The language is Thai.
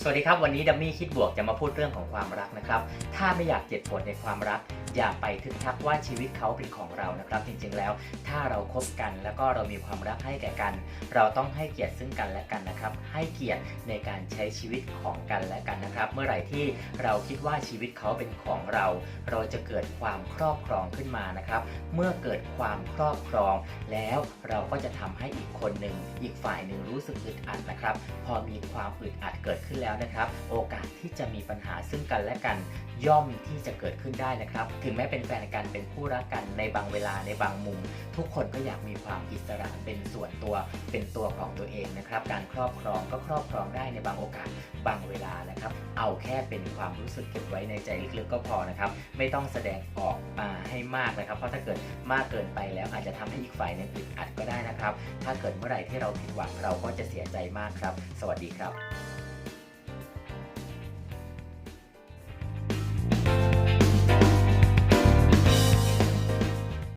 สวัสดีครับ วันนี้ดัมมี่คิดบวกจะมาพูดเรื่องของความรักนะครับ ถ้าไม่อยากเจ็บปวดในความรัก อย่าไปทึกทักว่าชีวิตเขาเป็นของเรานะครับ จริงๆแล้ว ถ้าเราคบกันแล้วก็เรามีความรักให้แก่กัน เราต้องให้เกียรติซึ่งกันและกันนะครับ ให้เกียรติในการใช้ชีวิตของกันและกันนะครับ เมื่อไหร่ที่เราคิดว่าชีวิตเขาเป็นของเรา เราจะเกิดความครอบครองขึ้นมานะครับ เมื่อเกิดความครอบครอง แล้วเราก็จะทำให้อีกคนหนึ่งอีกฝ่ายหนึ่งรู้สึกอึดอัดนะครับ พอมีความอึดอัดเกิดขึ้นแล้วนะครับ โอกาสที่จะมีปัญหาซึ่งกันและกัน ย่อมที่จะเกิดขึ้นได้นะครับ ถึงแม้เป็นแฟนกันเป็นคู่รักกันในบางเวลาในบางมุม ทุกคนก็อยากมีความอิสระเป็นส่วนตัวเป็นตัวของตัวเองนะครับ การครอบครองก็ครอบครองได้ในบางโอกาสบางเวลานะครับ เอาแค่เป็นความรู้สึกเก็บไว้ในใจลึกๆก็พอนะครับ ไม่ต้องแสดงออกมาให้มากนะครับ เพราะถ้าเกิดมากเกินไปแล้วอาจจะทำให้อีกฝ่ายหนึงอึดอัดก็ได้นะครับ ถ้าเกิดเมื่อไหร่ที่เราผิดหวังเราก็จะเสียใจมากครับ สวัสดีครับ